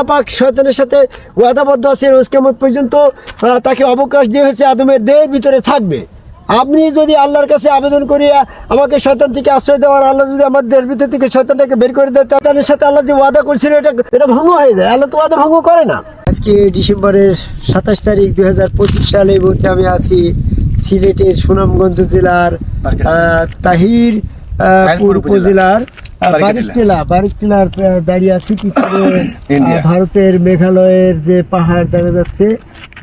আল্লাহ পাক শয়তানের সাথে ওয়াদাবদ্ধ আছে রোজ কেমন পর্যন্ত তাকে অবকাশ দিয়ে হয়েছে আদমের দেহের ভিতরে থাকবে। আপনি যদি আল্লাহর কাছে আবেদন করিয়া আমাকে শয়তান থেকে আশ্রয় দেওয়ার আল্লাহ যদি আমার দেহের ভিতর থেকে শয়তানটাকে বের করে দেয় তাদের সাথে আল্লাহ যে ওয়াদা করছিল এটা এটা ভঙ্গ হয়ে যায়। আল্লাহ তো ওয়াদা ভঙ্গ করে না। আজকে ডিসেম্বরের সাতাশ তারিখ দুই হাজার পঁচিশ সালে এই মুহূর্তে আমি আছি সিলেটের সুনামগঞ্জ জেলার তাহির উপজেলার বারিকটিলা। বারিকটিলার দাঁড়িয়ে আছি পিছনে। ভারতের মেঘালয়ের যে পাহাড় দেখা যাচ্ছে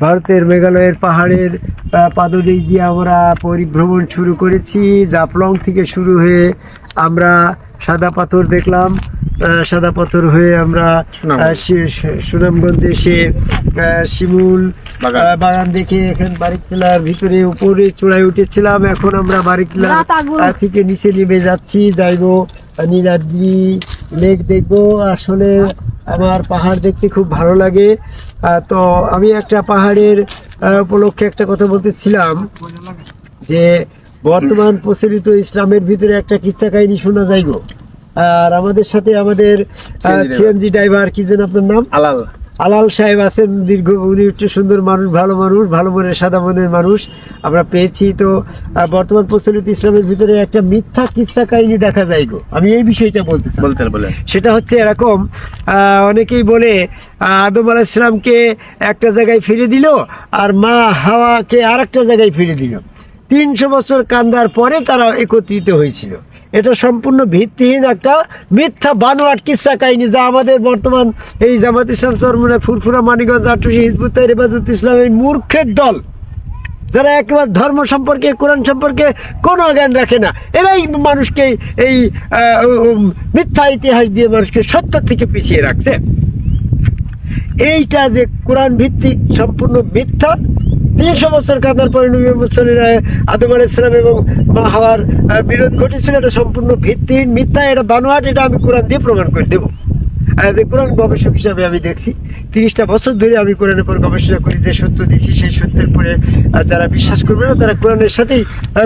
ভারতের মেঘালয়ের পাহাড়ের পাদদেশ দিয়ে আমরা পরিভ্রমণ শুরু করেছি। জাফলং থেকে শুরু হয়ে আমরা সাদা পাথর দেখলাম। আহ, সাদা পাথর হয়ে আমরা সুনামগঞ্জে। এসে আহ, শিমুল বাগান। আহ, বাগান দেখে এখন বারিকটিলার ভিতরে উপরে চূড়ায় উঠেছিলাম। এখন আমরা বারিকটিলা থেকে নিচে নেমে যাচ্ছি। যাইবো নীলাদ্রি লেক দেখব। আসলে আমার পাহাড় দেখতে খুব ভালো লাগে। তো আমি একটা পাহাড়ের উপলক্ষে একটা কথা বলতেছিলাম যে বর্তমান প্রচলিত ইসলামের ভিতরে একটা কিচ্ছা কাহিনী শোনা যাইব। আর আমাদের সাথে আমাদের সিএনজি ড্রাইভার কি যেন আপনার নাম? আলাল। আলাল সাহেব আছেন দীর্ঘ উনি একটু সুন্দর মানুষ ভালো মানুষ ভালো মনের সাদা মনের মানুষ। আমরা পেয়েছি তো বর্তমান প্রচলিত ইসলামের ভিতরে একটা মিথ্যা কিচ্ছা কাহিনী দেখা যায় গো। আমি এই বিষয়টা বলতে চাই। বলতে বলে সেটা হচ্ছে এরকম অনেকেই বলে আদম আলাইসলামকে একটা জায়গায় ফিরে দিল আর মা হাওয়াকে আর একটা জায়গায় ফিরে দিল। তিনশো বছর কান্দার পরে তারা একত্রিত হয়েছিল। এটা সম্পূর্ণ ভিত্তিহীন একটা মিথ্যা বানোয়াট কিসা কাহিনী যা আমাদের বর্তমান এই জামাত ইসলাম চরমুনা ফুরফুরা মানিগঞ্জ আটুসি হিজবুত হেফাজত ইসলাম এই মূর্খের দল, যারা একেবারে ধর্ম সম্পর্কে, কোরআন সম্পর্কে কোনো জ্ঞান রাখে না। এরাই মানুষকে এই মিথ্যা ইতিহাস দিয়ে মানুষকে সত্য থেকে পিছিয়ে রাখছে। এইটা যে কোরআন ভিত্তিক সম্পূর্ণ মিথ্যা তিনশো বছর কাতার পরে আলাইহি আদম আলাইসালাম এবং মা হাওয়ার মিলন ঘটেছিল এটা সম্পূর্ণ ভিত্তিহীন, মিথ্যা। এটা বানোয়াট, এটা আমি কোরআন দিয়ে প্রমাণ করে দেবো। কোরআন গবেষক হিসাবে আমি দেখছি, তিরিশটা বছর ধরে আমি কোরআনের উপর গবেষণা করি, যে সত্য দিচ্ছি সেই সত্যের পরে যারা বিশ্বাস করবে না, তারা কোরআনের সাথেই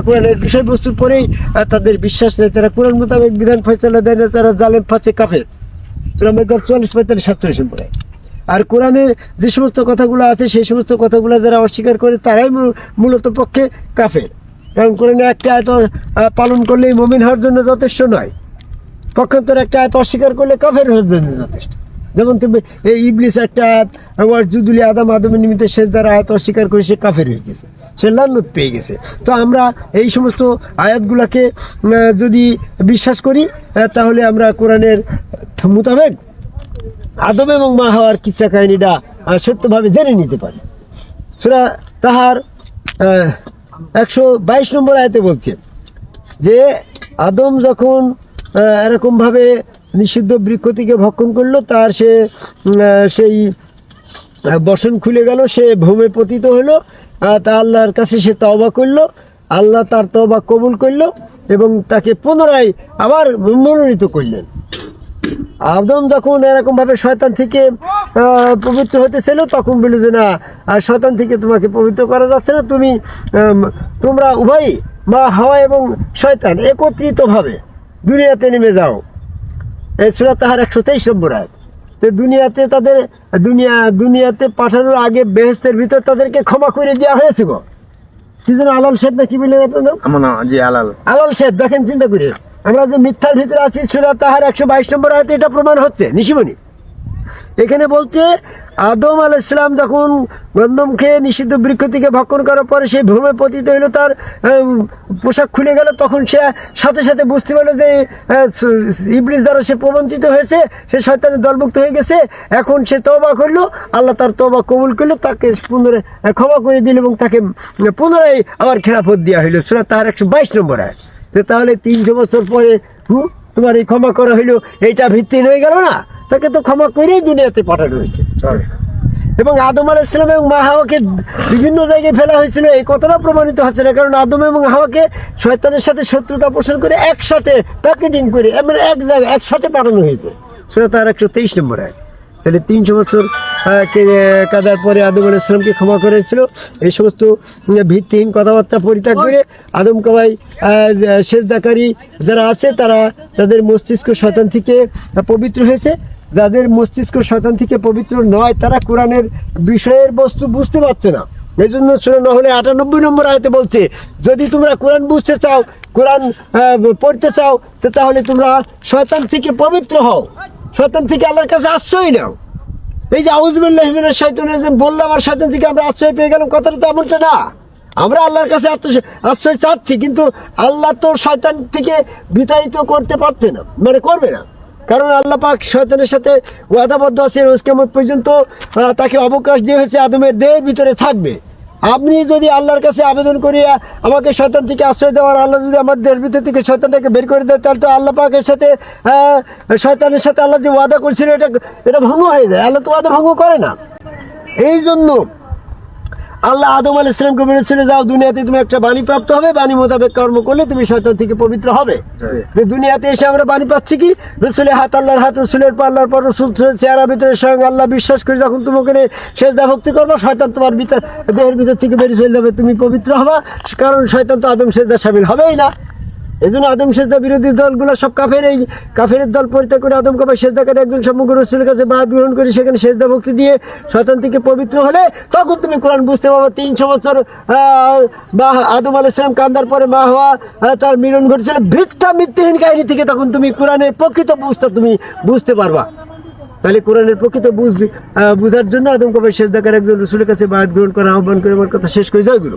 কোরআনের বিষয়বস্তুর পরেই তাদের বিশ্বাস নেই। তারা কোরআন মোতাবেক বিধান ফয়সালা দেয় না, তারা জালেম ফাঁচে কাফের। সুরামের চুয়াল্লিশ, পঁয়তাল্লিশ, সাতচল্লিশ পরে আর কোরআনে যে সমস্ত কথাগুলো আছে, সেই সমস্ত কথাগুলো যারা অস্বীকার করে, তারাই মূলত পক্ষে কাফের। কারণ কোরআনে একটা আয়ত পালন করলেই মমিন হওয়ার জন্য যথেষ্ট নয়। পক্ষান্তর একটা আয়ত অস্বীকার করলে কাফের হওয়ার জন্য যথেষ্ট। যেমন তুমি এই ইবলিস একটা আয়াত আমার জুদুলি আদম, আদমের নিমিত্তে দ্বারা আয়াত অস্বীকার করে সে কাফের হয়ে গেছে। সে লান্নত পেয়ে গেছে। তো আমরা এই সমস্ত আয়াতগুলাকে যদি বিশ্বাস করি তাহলে আমরা কোরআনের মোতাবেক আদম এবং মা হওয়ার কিচ্ছা কাহিনীটা সত্যভাবে জেনে নিতে পারে। সুরা তাহার একশো বাইশ নম্বর আয়তে বলছে যে, আদম যখন এরকমভাবে নিষিদ্ধ বৃক্ষ থেকে ভক্ষণ করল, তার সে সেই বসন খুলে গেল, সে ভূমে পতিত হলো তা আল্লাহর কাছে সে তওবা করল, আল্লাহ তার তওবা কবুল করল এবং তাকে পুনরায় আবার মনোনীত করলেন। আদম যখন এরকম ভাবে শয়তান থেকে পবিত্র হতেছিল তখন বলল যে না আর শয়তান থেকে তোমাকে পবিত্র করা যাচ্ছে না। তুমি তোমরা উভয়ই মা হাওয়া এবং শয়তান একত্রিতভাবে দুনিয়াতে নেমে যাও। এই সুরা তাহার একশো তেইশ নম্বর আয়াত। তো দুনিয়াতে তাদের দুনিয়া দুনিয়াতে পাঠানোর আগে বেহেস্তের ভিতর তাদেরকে ক্ষমা করে দেওয়া হয়েছে গো। কি যেন আলাল শেখ না কি বললেন আপনার নাম? আমার নাম জি আলাল। আলাল শেখ দেখেন চিন্তা করে আমরা যে মিথ্যার ভিতরে আছি সুরা তাহার একশো বাইশ নম্বর আয়তে এটা প্রমাণ হচ্ছে, নিশিমণি। এখানে বলছে, আদম আল ইসলাম যখন গন্ধম খেয়ে নিষিদ্ধ বৃক্ষ থেকে ভক্ষণ করার পরে সেই ভূমে পতিত হইল, তার পোশাক খুলে গেল, তখন সে সাথে সাথে বুঝতে পারল যে ইবলিস দ্বারা সে প্রবঞ্চিত হয়েছে, সে শয়তানের দলমুক্ত হয়ে গেছে, এখন সে তবা করল, আল্লাহ তার তবা কবুল করল, তাকে পুনরায় ক্ষমা করে দিল এবং তাকে পুনরায় আবার খেলাফত দেওয়া হইল, সুরা তার একশো বাইশ নম্বর আয় যে তাহলে তিনশো বছর পরে হুম, তোমার এই ক্ষমা করা হইল এইটা ভিত্তি হয়ে গেল না? তাকে তো ক্ষমা করেই দুনিয়াতে পাঠানো হয়েছে। এবং আদম আল ইসলাম এবং মা হাওয়াকে বিভিন্ন জায়গায় ফেলা হয়েছিল এই কথাটা প্রমাণিত হচ্ছে না কারণ আদম এবং হাওয়াকে শয়তানের সাথে শত্রুতা পোষণ করে একসাথে প্যাকেটিং করে মানে এক জায়গায় একসাথে পাঠানো হয়েছে। সেটা তার একশো তেইশ নম্বর এক তাহলে তিনশো বছর কাদার পরে আদম আলাহ ইসলামকে ক্ষমা করেছিল। এই সমস্ত ভিত্তিহীন কথাবার্তা পরিত্যাগ করে আদম কাবাই শেষদাকারী যারা আছে, তারা তাদের মস্তিষ্ক শতান থেকে পবিত্র হয়েছে। যাদের মস্তিষ্ক শতান থেকে পবিত্র নয়, তারা কোরআনের বিষয়ের বস্তু বুঝতে পারছে না। এই জন্য শুনে না হলে আটানব্বই নম্বর আয়তে বলছে, যদি তোমরা কোরআন বুঝতে চাও, কোরআন পড়তে চাও তাহলে তোমরা শয়তান থেকে পবিত্র হও। শয়তান থেকে আল্লাহর কাছে আশ্রয় নাও। এই যে আউজবিল্লাহিমিনের হিমিনের শয়তান যে বললাম আর শয়তান থেকে আমরা আশ্রয় পেয়ে গেলাম। কথাটা তো এমনটা না। আমরা আল্লাহর কাছে আশ্রয় চাচ্ছি, কিন্তু আল্লাহ তো শয়তান থেকে বিতাড়িত করতে পারছে না মানে করবে না। কারণ আল্লাহ পাক শয়তানের সাথে ওয়াদাবদ্ধ আছে, রোজ কেমন পর্যন্ত তাকে অবকাশ দিয়ে হয়েছে, আদমের দেহের ভিতরে থাকবে। আপনি যদি আল্লাহর কাছে আবেদন করিয়া আমাকে শয়তান থেকে আশ্রয় দেওয়ার আল্লাহ যদি আমার দেশ ভিতর থেকে শয়তানটাকে বের করে দেয় তাহলে তো আল্লাহ পাকের সাথে আহ, শয়তানের সাথে আল্লাহ যে ওয়াদা করছিল এটা এটা ভঙ্গ হয়ে যায়। আল্লাহ তো ওয়াদা ভঙ্গ করে না। এই জন্য আল্লাহ আদম আল ইসলামকে বলেছিল যাও দুনিয়াতে তুমি একটা বাণী প্রাপ্ত হবে বাণী মোতাবেক কর্ম করলে তুমি শয়তান থেকে পবিত্র হবে। যে দুনিয়াতে এসে আমরা বাণী পাচ্ছি কি? রসুলের হাত আল্লাহর হাত রসুলের পর আল্লাহর পর রসুল চেহারা ভিতরে স্বয়ং আল্লাহ বিশ্বাস করি যখন তুমি ওখানে শেষদা ভক্তি করব শয়তান তোমার ভিতর দেহের ভিতর থেকে বেরিয়ে চলে যাবে তুমি পবিত্র হবা। কারণ শয়তান তো আদম শেষদা সামিল হবেই না। এই জন্য আদম সেজদা বিরোধী দলগুলো সব কাফের এই কাফের দল পরিত্যাগ করে আদম কাপা সেজদা করে একজন সম্মুখ রসুলের কাছে বাদ গ্রহণ করে সেখানে সেজদা ভক্তি দিয়ে শয়তান থেকে পবিত্র হলে তখন তুমি কোরআন বুঝতে পারবে তিনশো বছর বা আদম আল ইসলাম কান্দার পরে মা হওয়া তার মিলন ঘটেছিল। ভিত্তা মিথ্যাহীন কাহিনী থেকে তখন তুমি কোরআনের প্রকৃত বুঝটা তুমি বুঝতে পারবা। তাহলে কোরআনের প্রকৃত বুঝ আহ, বুঝার জন্য আদম কবে শেষ দেখার একজন রসুলের কাছে বাদ গ্রহণ করা আহ্বান করে আমার কথা শেষ করে। যায়গুলো